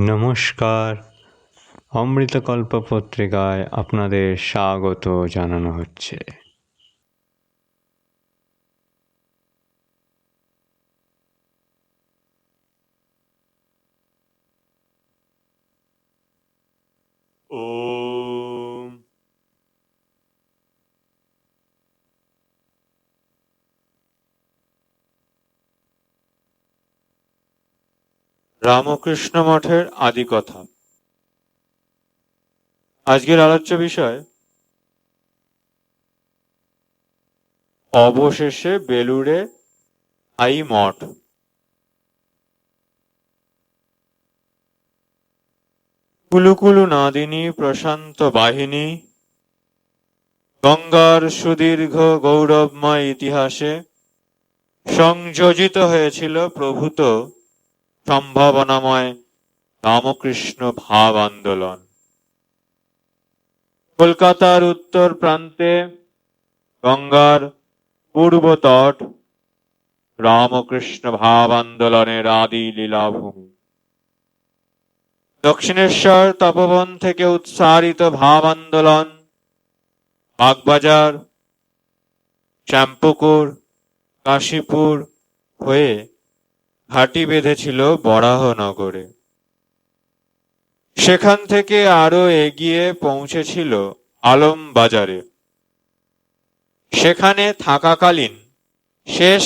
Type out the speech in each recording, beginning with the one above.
নমস্কার। অমৃতকল্প পত্রিকায় আপনাদের স্বাগত জানানো হচ্ছে ওম রামকৃষ্ণ মঠের আদি কথা। আজকের আলোচ্য বিষয়, অবশেষে বেলুড়ে আই মঠ। কুলুকুলু নাদিনী প্রশান্ত বাহিনী, গঙ্গার সুদীর্ঘ গৌরবময় ইতিহাসে সংযোজিত হয়েছিল প্রভূত সম্ভাবনাময় রামকৃষ্ণ ভাব আন্দোলন। কলকাতার উত্তর প্রান্তে গঙ্গার পূর্ব তট রামকৃষ্ণ ভাব আন্দোলনের আদি লীলাভূমি। দক্ষিণেশ্বর তপবন থেকে উৎসারিত ভাব আন্দোলন, বাগবাজার, শ্যামপুকুর, কাশীপুর হয়ে ঘাঁটি বেঁধেছিল বরাহনগরে। সেখান থেকে আরও এগিয়ে পৌঁছেছিল আলম বাজারে সেখানে থাকাকালীন শেষ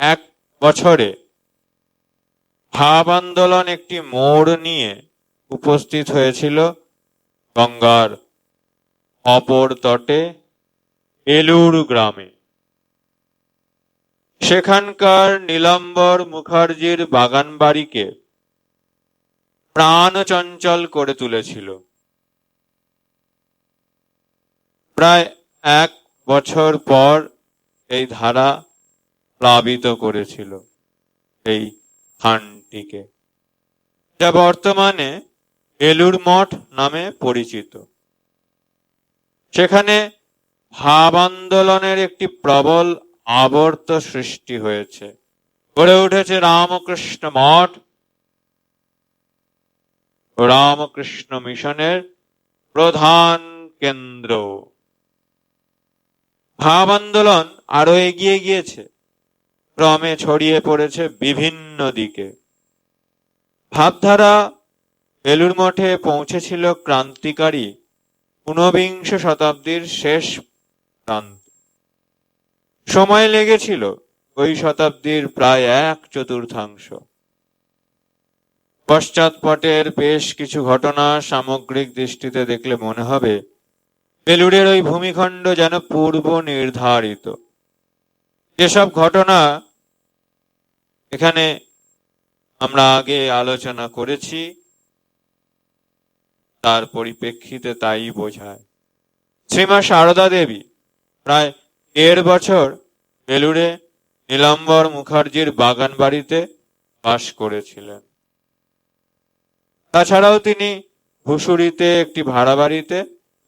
এক বছরে ভাব আন্দোলন একটি মোড় নিয়ে উপস্থিত হয়েছিল গঙ্গার অপর তটে এলুর গ্রামে। সেখানকার নীলাম্বর মুখার্জির বাগান বাড়িকে প্রাণ চঞ্চল করে তুলেছিল। প্রায় এক বছর পর এই ধারা প্লাবিত করেছিল এই খানটিকে, যা বর্তমানে এলুর মঠ নামে পরিচিত। সেখানে ভাব আন্দোলনের একটি প্রবল আবর্ত সৃষ্টি হয়েছে। গড়ে উঠেছে রামকৃষ্ণ মঠ রামকৃষ্ণ মিশনের প্রধান কেন্দ্র। ভাব আন্দোলন আরও এগিয়ে গিয়েছে। ক্রমে ছড়িয়ে পড়েছে বিভিন্ন দিকে। ভাবধারা বেলুর মঠে পৌঁছেছিল ক্রান্তিকারী ঊনবিংশ শতাব্দীর শেষ প্রান্ত। সময় লেগেছিল। ওই শতাব্দীর প্রায় এক চতুর্থাংশ। পশ্চাৎপটের বেশ কিছু ঘটনা সামগ্রিক দৃষ্টিতে দেখলে মনে হবে, বেলুড়ের ওই ভূমিখণ্ড যেন পূর্ব নির্ধারিত। যেসব ঘটনা এখানে আমরা আগে আলোচনা করেছি, তার পরিপ্রেক্ষিতে তাই বোঝায়। শ্রীমা সারদা দেবী প্রায় দেড় বছর বেলুড়ে নীলাম্বর মুখার্জির বাগান বাড়িতে বাস করেছিলেন। তাছাড়াও তিনি ভুসুরিতে একটি ভাড়া বাড়িতে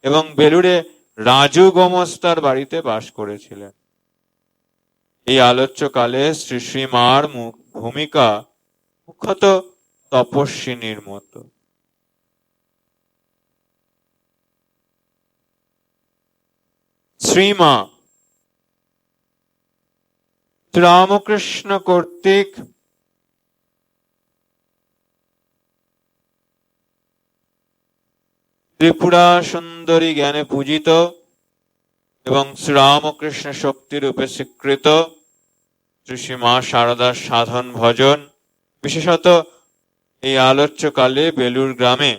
এবং বেলুড়ে রাজু গোমস্তার বাড়িতে বাস করেছিলেন। এই আলোচ্যকালে শ্রী শ্রীমার ভূমিকা মুখ্যত তপস্বিনীর মতো। শ্রীমা রামকৃষ্ণ কর্তৃক ত্রিপুরা সুন্দরী জ্ঞানে পূজিত এবং শ্রীরামকৃষ্ণ শক্তি রূপে স্বীকৃত শ্রী মা শারদার সাধন ভজন, বিশেষত এই আলোচ্যকালে বেলুর গ্রামে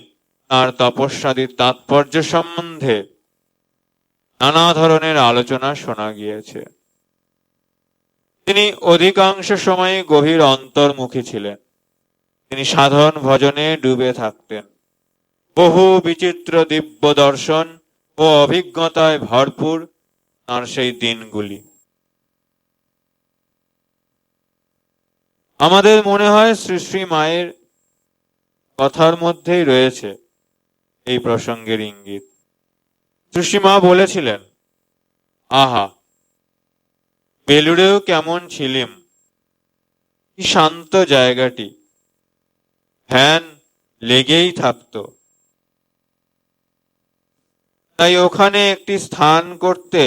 তার তপস্যাদির তাৎপর্য সম্বন্ধে নানা ধরনের আলোচনা শোনা গিয়েছে। তিনি অধিকাংশ সময় গভীর অন্তর্মুখী ছিলেন। তিনি সাধন ভজনে ডুবে থাকতেন। বহু বিচিত্র দিব্য দর্শন ও অভিজ্ঞতায় ভরপুর তার সেই দিনগুলি। আমাদের মনে হয় শ্রী শ্রী মায়ের কথার মধ্যেই রয়েছে এই প্রসঙ্গের ইঙ্গিত। সুষিমা বলেছিলেন, আহা বেলুড়েও কেমন ছিলিম? কি শান্ত জায়গাটি। ফ্যান লেগেই থাকতো। তাই ওখানে একটি স্থান করতে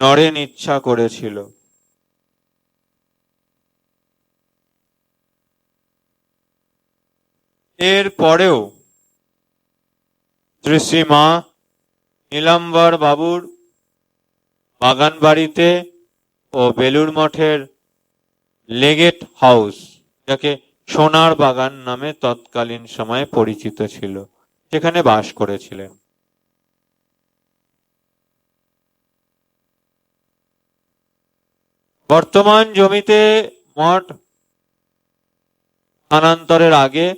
নরেন ইচ্ছা করেছিল। এর পরেও শ্রী মা নীলাম্বর বাবুর বাগান বাড়িতে ও বেলুর মঠের লেগেট হাউস, যাকে সোনার বাগান নামে তৎকালীন সময়ে পরিচিত ছিল, সেখানে বাস করেছিলেন। বর্তমান জমিতে মঠ স্থানান্তরের আগে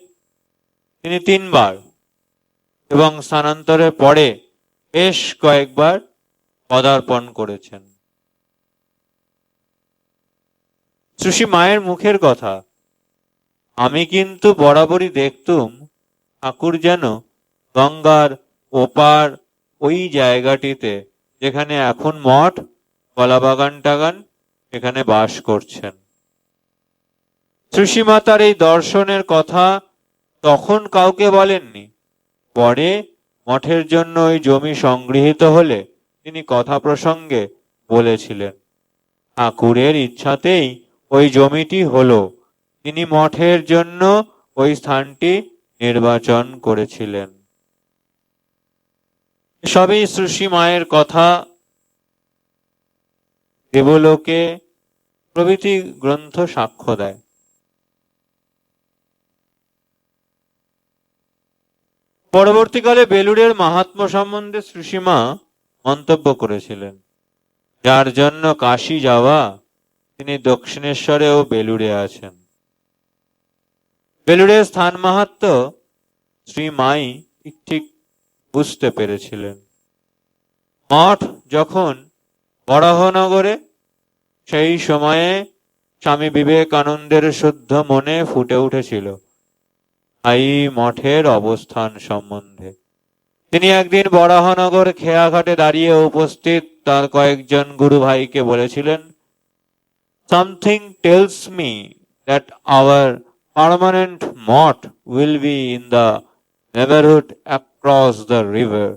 তিনি তিনবার এবং স্থানান্তরের পরে বেশ কয়েকবার পদার্পণ করেছেন। সুশী মায়ের মুখের কথা। আমি কিন্তু বরাবরই দেখতুম ঠাকুর যেন গঙ্গার ওপার ওই জায়গাটিতে, যেখানে এখন মঠ কলাবাগান টাগান এখানে বাস করছেন। সুশী মাতার এই দর্শনের কথা তখন কাউকে বলেননি। পরে মঠের জন্য ওই জমি সংগৃহীত হলে তিনি কথা প্রসঙ্গে বলেছিলেন, ঠাকুরের ইচ্ছাতেই ওই জমিটি হল। তিনি মঠের জন্য ওই স্থানটি নির্বাচন করেছিলেন। সবই শ্রুষি মায়ের কথা। দেবলোকে প্রভৃতি গ্রন্থ সাক্ষ্য দেয়। পরবর্তীকালে বেলুড়ের মাহাত্ম সম্বন্ধে শ্রীসীমা মন্তব্য করেছিলেন, যার জন্য কাশি যাওয়া তিনি দক্ষিণেশ্বরে ও বেলুড়ে আছেন। বেলুড়ের স্থান মাহাত্ম শ্রী মাই ঠিক ঠিক বুঝতে পেরেছিলেন। মঠ যখন বরাহনগরে, সেই সময়ে স্বামী বিবেকানন্দের শুদ্ধ মনে ফুটে উঠেছিল এই মঠের অবস্থান সম্বন্ধে। তিনি একদিন বরাহনগর খেয়াঘাটে দাঁড়িয়ে উপস্থিত তার কয়েকজন গুরু ভাইকে বলেছিলেন something tells me that our permanent মঠ will be in the neighbourhood across the river.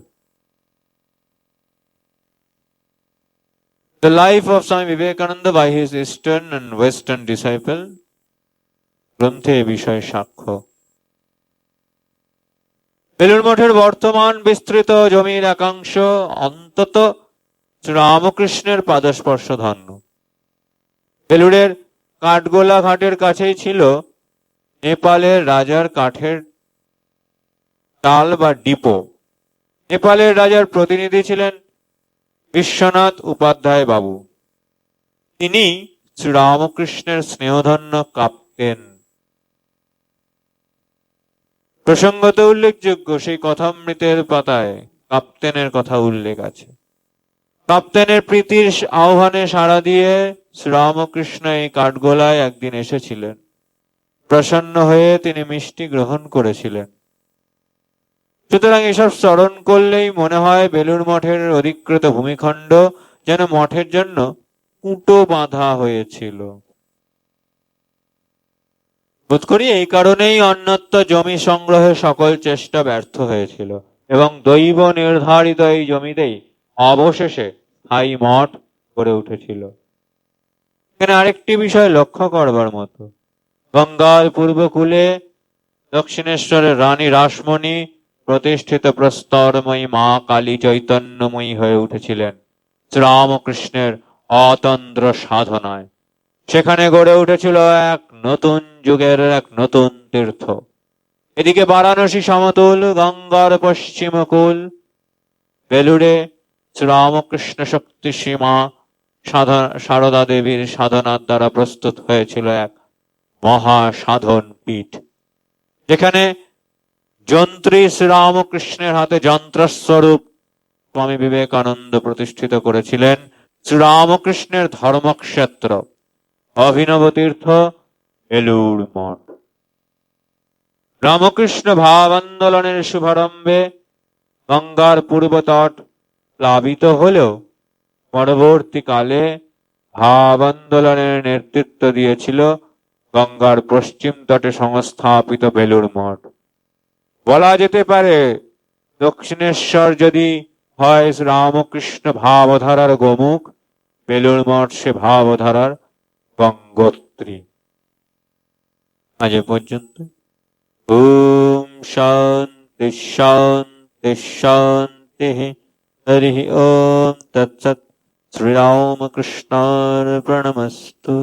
The life of Swami Vivekananda by his eastern and western disciple গ্রন্থে বিষয়ে সাক্ষ্য বেলুর মঠের বর্তমান বিস্তৃত জমির একাংশ অন্তত রামকৃষ্ণের পাদস্পর্শ ধন্য বেলুড়ের কাঠগোলা ঘাটের কাছেই ছিল নেপালের রাজার কাঠের টাল বা ডিপো। নেপালের রাজার প্রতিনিধি ছিলেন বিশ্বনাথ উপাধ্যায় বাবু। তিনি শ্রীরামকৃষ্ণের স্নেহধন্য কাপ্তেন। প্রসঙ্গত উল্লেখযোগ্য সেই কথামৃতের পাতায় কাপ্তেনের কথা উল্লেখ আছে। কাপ্তেনের প্রীতির আহ্বানে সাড়া দিয়ে শ্রীরামকৃষ্ণ এই কাঠগোলায় একদিন এসেছিলেন। প্রসন্ন হয়ে তিনি মিষ্টি গ্রহণ করেছিলেন। সুতরাং এসব স্মরণ করলেই মনে হয় বেলুর মঠের অধিকৃত ভূমিখণ্ড যেন মঠের জন্য কুটো বাঁধা হয়েছিল। বোধ করি এই কারণেই অন্যত্র জমি সংগ্রহে সকল চেষ্টা ব্যর্থ হয়েছিল এবং দৈব নির্ধারিত এই জমিতেই অবশেষে হাই মঠ গড়ে উঠেছিল। এখানে আরেকটি বিষয় লক্ষ্য করবার মতো। গঙ্গার পূর্বকূলে দক্ষিণেশ্বরের রানী রাসমণি প্রতিষ্ঠিত প্রস্তরময়ী মা কালী চৈতন্যময়ী হয়ে উঠেছিলেন শ্রীরামকৃষ্ণের অতন্দ্র সাধনায়। সেখানে গড়ে উঠেছিল এক নতুন যুগের এক নতুন তীর্থ। এদিকে বারাণসী সমতুল, গঙ্গার পশ্চিমকুল, বেলুড়ে শ্রীরামকৃষ্ণ শক্তি সীমা সারদা দেবীর সাধনার দ্বারা প্রস্তুত হয়েছিল এক মহা সাধন পীঠ, যেখানে যন্ত্রী শ্রীরামকৃষ্ণের হাতে যন্ত্রস্বরূপ স্বামী বিবেকানন্দ প্রতিষ্ঠিত করেছিলেন। শ্রীরামকৃষ্ণের ধর্মক্ষেত্র, অভিনব তীর্থ, এলুর মঠ। রামকৃষ্ণ ভাব আন্দোলনের শুভারম্ভে গঙ্গার পূর্ব তট প্লাবিত হলেও পরবর্তীকালে ভাব আন্দোলনের নেতৃত্ব দিয়েছিল গঙ্গার পশ্চিম তটে সংস্থাপিত বেলুর মঠ। বলা যেতে পারে, দক্ষিণেশ্বর যদি হয় রামকৃষ্ণ ভাবধারার গোমুখ বেলুর মঠ সে ভাবধারার গঙ্গোত্রী। আজ পর্যন্ত। ওম শান্তি শান্তি শান্তি, হরি ওম, তৎসৎ। श्रीराम कृष्णार श्रीरामकृष्णार्पणमस्तु